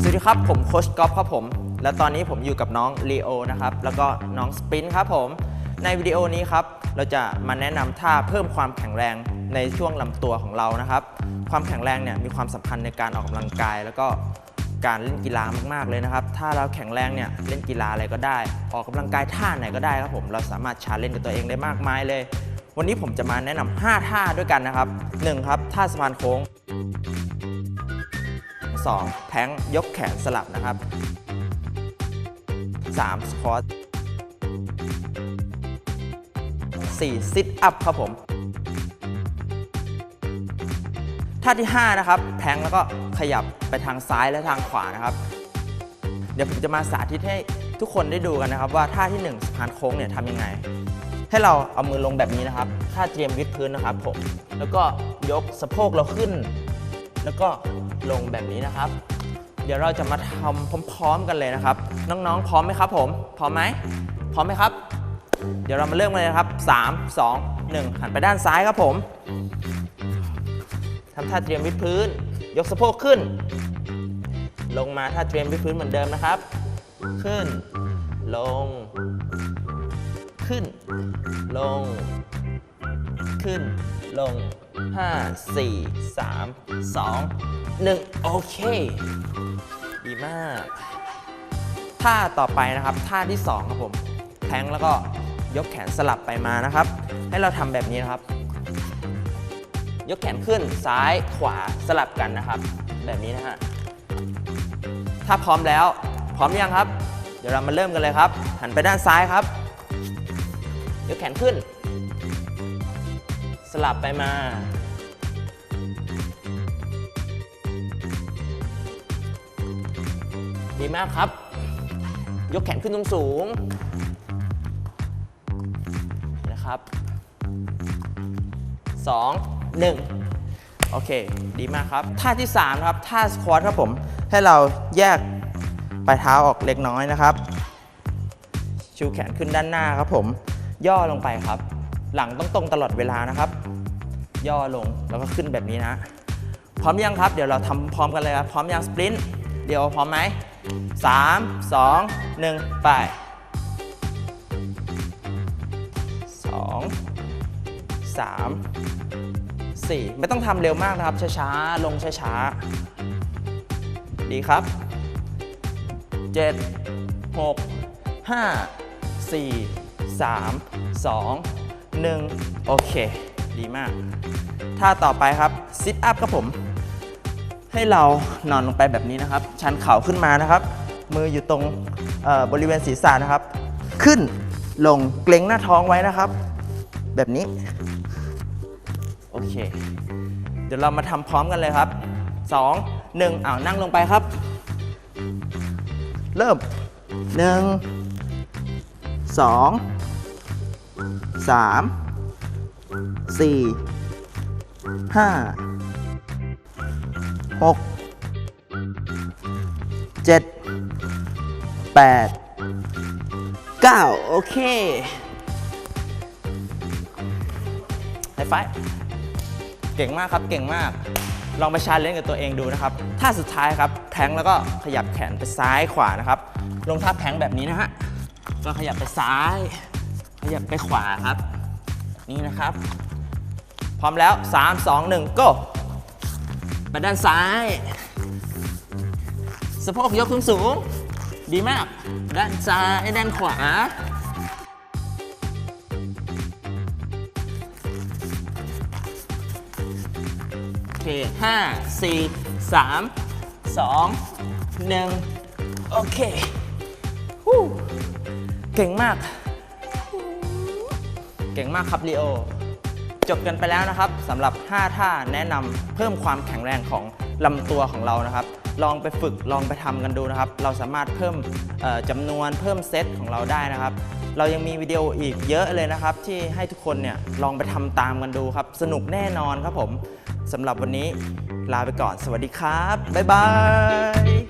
สวัสดีครับ ผมโคชก๊อฟครับผม และตอนนี้ผมอยู่กับน้องลีโอนะครับ แล้วก็น้องสปรินครับผม ในวิดีโอนี้ครับ เราจะมาแนะนำท่าเพิ่มความแข็งแรงในช่วงลำตัวของเรานะครับ ความแข็งแรงเนี่ยมีความสำคัญในการออกกำลังกาย แล้วก็การเล่นกีฬามากๆเลยนะครับ ถ้าเราแข็งแรงเนี่ยเล่นกีฬาอะไรก็ได้ ออกกำลังกายท่าไหนก็ได้ครับผม เราสามารถชาเลนจ์กับตัวเองได้มากมายเลย วันนี้ผมจะมาแนะนำ5ท่าด้วยกันนะครับหนึ่งครับท่าสะพานโค้ง 2. แท้งยกแขนสลับนะครับ 3. สควอต 4. ซิทอัพครับผมท่าที่ 5 นะครับ แท้งแล้วก็ขยับไปทางซ้ายและทางขวานะครับ เดี๋ยวผมจะมาสาธิตให้ทุกคนได้ดูกันนะครับ ว่าท่าที่1สะพานโค้งเนี่ยทำยังไง ให้เราเอามือลงแบบนี้นะครับท่าเตรียมวิดพื้นนะครับผม แล้วก็ยกสะโพกเราขึ้น แล้วก็ลงแบบนี้นะครับ เดี๋ยวเราจะมาทำพร้อมๆกันเลยนะครับ น้องๆ พร้อมไหมครับผม พร้อมไหมพร้อมไหมครับ เดี๋ยวเรามาเริ่มกันเลยนะครับ 3 2 1 หันไปด้านซ้ายครับผมทำท่าเตรียมวิดพื้น ยกสะโพกขึ้น ลงมาท่าเตรียมวิดพื้นเหมือนเดิมนะครับ ขึ้น ลง ขึ้น ลง ขึ้น ลง 5 4 3 2 1 โอเค ดีมาก ท่าต่อไปนะครับ ท่าที่ 2 ครับผม แทงแล้วก็ยกแขนสลับไปมานะครับ ให้เราทำแบบนี้นะครับ ยกแขนขึ้นซ้ายขวาสลับกันนะครับ แบบนี้นะฮะ ถ้าพร้อมแล้ว พร้อมยังครับ เดี๋ยวเรามาเริ่มกันเลยครับ หันไปด้านซ้ายครับ ยกแขนขึ้น สลับไปมา ดีมากครับ ยกแขนขึ้นสูงๆนะครับ2 1 โอเค ดีมากครับ ท่าที่3ครับ ท่าสควอตครับผม ให้เราแยกปลายเท้าออกเล็กน้อยนะครับ ชูแขนขึ้นด้านหน้าครับผม ย่อลงไปครับ หลังต้องตรงตลอดเวลานะครับ ย่อลงแล้วก็ขึ้นแบบนี้นะ พร้อมยังครับ เดี๋ยวเราทำพร้อมกันเลยครับ พร้อมยังสปรินต์เดี๋ยวพร้อมไหมสามสองหนึ่งไปสองสามสี่ไม่ต้องทำเร็วมากนะครับ ช้าๆ ลงช้าๆ ดีครับเจ็ดหกห้าสี่สามสอง หนึ่งโอเค ดีมาก ท่าต่อไปครับซิทอัพครับผม ให้เรานอนลงไปแบบนี้นะครับ ชันเข่าขึ้นมานะครับ มืออยู่ตรงบริเวณศีรษะนะครับ ขึ้นลงเกร็งหน้าท้องไว้นะครับ แบบนี้ โอเค เดี๋ยวเรามาทำพร้อมกันเลยครับ 2 1อ้าวนั่งลงไปครับ เริ่ม 1 2 3 4 5หกเจ็ดแปดเก้าโอเคไฮไฟเก่งมากครับ เก่งมาก ลองไปชาเลนจ์กับตัวเองดูนะครับ ท่าสุดท้ายครับ แทงแล้วก็ขยับแขนไปซ้ายขวานะครับ ลงท่าแทงแบบนี้นะฮะ ก็ขยับไปซ้าย ขยับไปขวาครับ นี่นะครับ พร้อมแล้ว 3 2 1 go ไปด้านซ้าย สะโพกยกขึ้นสูง ดีมาก ด้านซ้ายด้านขวา โอเคห้าสี่สามสองหนึ่งโอเคหูเก่งมาก เก่งมากครับลีโอ จบกันไปแล้วนะครับสำหรับ 5 ท่าแนะนำเพิ่มความแข็งแรงของลำตัวของเรานะครับ ลองไปฝึกลองไปทำกันดูนะครับ เราสามารถเพิ่มจำนวนเพิ่มเซตของเราได้นะครับ เรายังมีวิดีโออีกเยอะเลยนะครับ ที่ให้ทุกคนเนี่ยลองไปทำตามกันดูครับ สนุกแน่นอนครับผมสำหรับวันนี้ลาไปก่อน สวัสดีครับ บ๊ายบาย